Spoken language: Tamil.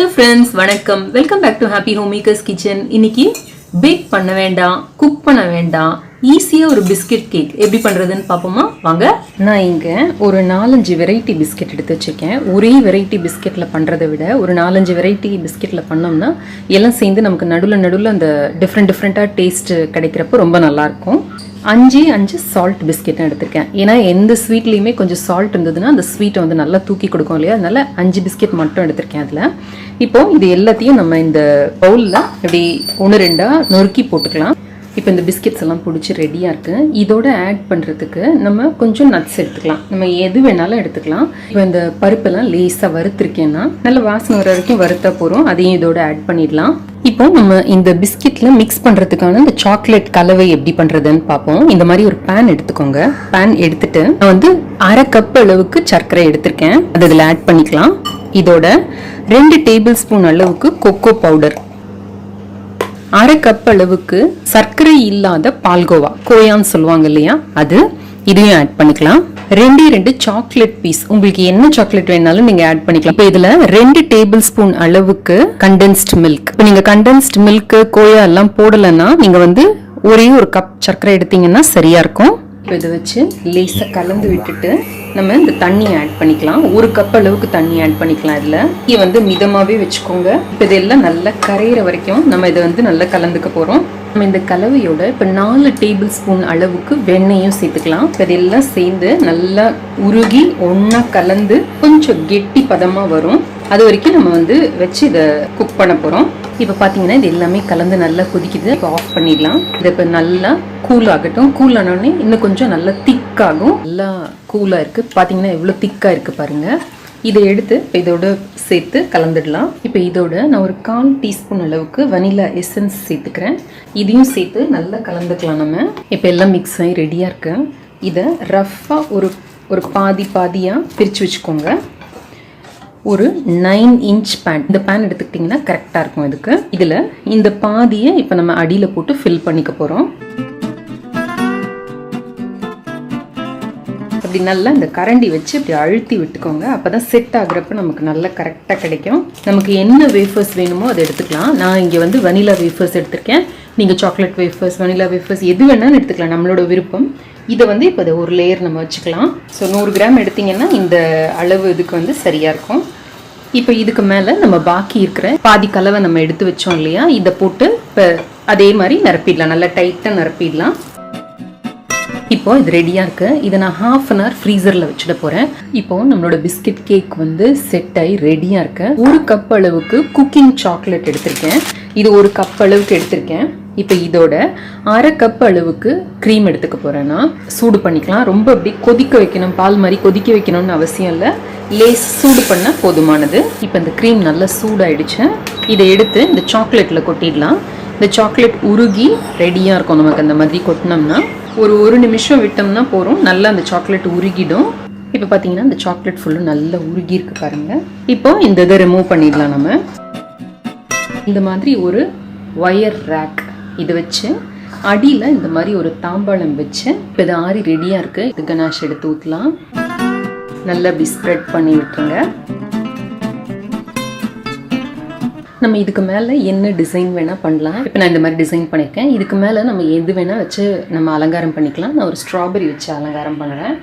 ஹலோ ஃப்ரெண்ட்ஸ் வணக்கம். Welcome back to happy home makers kitchen இன்னைக்கு பேக் பண்ண வேண்டாம் குக் பண்ண வேண்டாம் ஈஸியாக ஒரு பிஸ்கட் கேக் எப்படி பண்ணுறதுன்னு பார்ப்போமா? வாங்க. நான் இங்கே ஒரு நாலஞ்சு வெரைட்டி பிஸ்கெட் எடுத்து வச்சுருக்கேன். ஒரே வெரைட்டி பிஸ்கெட்டில் பண்ணுறதை விட ஒரு நாலஞ்சு வெரைட்டி பிஸ்கெட்டில் பண்ணோம்னா எல்லாம் சேர்ந்து நமக்கு நடுவில் நடுவில் அந்த டிஃப்ரெண்ட் டிஃப்ரெண்ட்டாக டேஸ்ட்டு கிடைக்கிறப்போ ரொம்ப நல்லாயிருக்கும் அஞ்சு அஞ்சு சால்ட் பிஸ்கெட்டும் எடுத்திருக்கேன். ஏன்னா எந்த ஸ்வீட்லேயுமே கொஞ்சம் சால்ட் இருந்ததுன்னா அந்த ஸ்வீட்டை வந்து நல்லா தூக்கி கொடுக்கும் இல்லையா? அதனால அஞ்சு பிஸ்கெட் மட்டும் எடுத்திருக்கேன் அதில். இப்போது இது எல்லாத்தையும் நம்ம இந்த பவுலில் இப்படி ஒன்று ரெண்டாக நொறுக்கி போட்டுக்கலாம். இப்போ இந்த பிஸ்கெட்ஸ் எல்லாம் பிடிச்சி ரெடியாக இருக்குது இதோட ஆட் பண்ணுறதுக்கு நம்ம கொஞ்சம் நட்ஸ் எடுத்துக்கலாம். நம்ம எது வேணாலும் எடுத்துக்கலாம். இப்போ இந்த பருப்பெல்லாம் லேஸாக வறுத்துருக்கேன்னா நல்ல வாசனை வர வரைக்கும் வறுத்தா போகிறோம் அதையும் இதோட ஆட் பண்ணிடலாம். இப்போ நம்ம இந்த பிஸ்கெட்டில் மிக்ஸ் பண்ணுறதுக்கான இந்த சாக்லேட் கலவை எப்படி பண்ணுறதுன்னு பார்ப்போம். இந்த மாதிரி ஒரு பேன் எடுத்துக்கோங்க. பேன் எடுத்துட்டு நான் வந்து அரை கப் அளவுக்கு சர்க்கரை எடுத்திருக்கேன். அது இதில் ஆட் பண்ணிக்கலாம். இதோட ரெண்டு டேபிள் ஸ்பூன் அளவுக்கு கொக்கோ பவுடர் அரை கப் அளவுக்கு சர்க்கரை இல்லாத பால்கோவா. கோயான்னு சொல்லுவாங்க இல்லையா? அது இதையும் ஆட் பண்ணிக்கலாம். ரெண்டே ரெண்டு சாக்லேட் பீஸ் உங்களுக்கு என்ன சாக்லேட் வேணாலும் நீங்க ஆட் பண்ணிக்கலாம். இப்போ இதுல ரெண்டு டேபிள் ஸ்பூன் அளவுக்கு கண்டென்ஸ்ட் மில்க் இப்போ நீங்க கண்டென்ஸ்ட் மில்க் கோயா எல்லாம் போடலைன்னா நீங்க வந்து ஒரே ஒரு கப் சர்க்கரை எடுத்தீங்கன்னா சரியா இருக்கும். இப்போ இதை வச்சு லேசாக கலந்து விட்டுட்டு நம்ம இந்த தண்ணியை ஆட் பண்ணிக்கலாம். ஒரு கப் அளவுக்கு தண்ணி ஆட் பண்ணிக்கலாம் இதில். இது வந்து மிதமாகவே வச்சுக்கோங்க. இப்போ இதெல்லாம் நல்லா கரையிற வரைக்கும் நம்ம இதை வந்து நல்லா கலந்துக்க போகிறோம். நம்ம இந்த கலவையோட இப்போ நாலு டேபிள் ஸ்பூன் அளவுக்கு வெண்ணையும் சேர்த்துக்கலாம். இப்போ இதெல்லாம் சேர்ந்து நல்லா உருகி ஒன்றா கலந்து கொஞ்சம் கெட்டி பதமாக வரும். அது வரைக்கும் நம்ம வந்து வச்சு இதை குக் பண்ண போகிறோம் இப்போ பார்த்தீங்கன்னா இது எல்லாமே கலந்து நல்லா கொதிக்குது. இப்போ ஆஃப் பண்ணிடலாம். இதை இப்போ நல்லா கூல் ஆகட்டும். கூல் ஆனோடனே இன்னும் கொஞ்சம் நல்லா திக்காகும் நல்லா கூலாக இருக்குது பார்த்தீங்கன்னா எவ்வளோ திக்காக இருக்குது பாருங்கள் இதை எடுத்து இப்போ இதோட சேர்த்து கலந்துடலாம். இப்போ இதோட நான் ஒரு கால் டீஸ்பூன் அளவுக்கு வனிலா எசன்ஸ் சேர்த்துக்கிறேன். இதையும் சேர்த்து நல்லா கலந்துக்கலாம் நம்ம. இப்போ எல்லாம் மிக்ஸ் ஆகி ரெடியாக இருக்கு. இதை ரஃப்பாக ஒரு ஒரு பாதி பாதியாக பிரித்து வச்சுக்கோங்க. ஒரு நைன் இன்ச் பேன் இந்த பேன் எடுத்துக்கிட்டிங்கன்னா கரெக்டாக இருக்கும் இதுக்கு. இதில் இந்த பாதியை இப்போ நம்ம அடியில் போட்டு ஃபில் பண்ணிக்க போகிறோம் அப்படி நல்லா இந்த கரண்டி வச்சு இப்படி அழுத்தி விட்டுக்கோங்க. அப்போ தான் செட் ஆகுறப்ப நமக்கு நல்லா கரெக்டாக கிடைக்கும். நமக்கு என்ன வேஃபர்ஸ் வேணுமோ அதை எடுத்துக்கலாம். நான் இங்கே வந்து வனிலா வேஃபர்ஸ் எடுத்திருக்கேன். நீங்கள் சாக்லேட் வேஃபர்ஸ் வனிலா வேஃபர்ஸ் எது வேணாலும் எடுத்துக்கலாம். நம்மளோட விருப்பம். இதை வந்து இப்போ அதை ஒரு லேயர் நம்ம வச்சுக்கலாம். ஸோ நூறு கிராம் எடுத்தீங்கன்னா இந்த அளவு இதுக்கு வந்து சரியாக இருக்கும். இப்போ இதுக்கு மேலே நம்ம பாக்கி இருக்கிற பாதி கலவை நம்ம எடுத்து வச்சோம் இல்லையா? இதை போட்டு இப்போ அதே மாதிரி நிரப்பிடலாம். நல்லா டைட்டாக நிரப்பிடலாம். இப்போ இது ரெடியாக இருக்குது இதை நான் ஹாஃப் அன் ஹவர் ஃப்ரீசரில் வச்சுட போகிறேன் இப்போ நம்மளோட பிஸ்கட் கேக் வந்து செட் ஆகி ரெடியாக இருக்கு. ஒரு கப் அளவுக்கு குக்கிங் சாக்லேட் எடுத்திருக்கேன். இது ஒரு கப் அளவுக்கு எடுத்திருக்கேன். இப்போ இதோட அரை கப் அளவுக்கு க்ரீம் எடுத்துக்க போகிறேன்னா சூடு பண்ணிக்கலாம். ரொம்ப அப்படி கொதிக்க வைக்கணும். பால் மாதிரி கொதிக்க வைக்கணும்னு அவசியம் இல்லை. லேஸ் சூடு பண்ண போதுமானது. இப்போ இந்த க்ரீம் நல்லா சூடாயிடுச்சு. இதை எடுத்து இந்த சாக்லேட்டில் கொட்டிடலாம். இந்த சாக்லேட் உருகி ரெடியாக இருக்கும் நமக்கு அந்த மாதிரி கொட்டினோம்னா. ஒரு ஒரு நிமிஷம் விட்டோம்னா போகிறோம் நல்லா அந்த சாக்லேட் உருகிடும். இப்போ பார்த்தீங்கன்னா இந்த சாக்லேட் ஃபுல்லும் நல்லா உருகி இருக்கு பாருங்க. இப்போ இந்த இதை ரிமூவ் பண்ணிடலாம் நம்ம. இந்த மாதிரி ஒரு ஒயர் ரேக் இதை வச்சு அடியில் இந்த மாதிரி ஒரு தாம்பாளம் வச்சு இப்போ இது ஆறி ரெடியாக இருக்குது இது கனாஷ் எடுத்து ஊற்றலாம் நல்லா இப்படி ஸ்ப்ரெட் பண்ணி விட்டுருங்க. நம்ம இதுக்கு மேலே என்ன டிசைன் வேணால் பண்ணலாம். இப்போ நான் இந்த மாதிரி டிசைன் பண்ணியிருக்கேன் இதுக்கு மேலே நம்ம எது வேணால் வச்சு நம்ம அலங்காரம் பண்ணிக்கலாம். நான் ஒரு ஸ்ட்ராபெரி வச்சு அலங்காரம் பண்ணுறேன்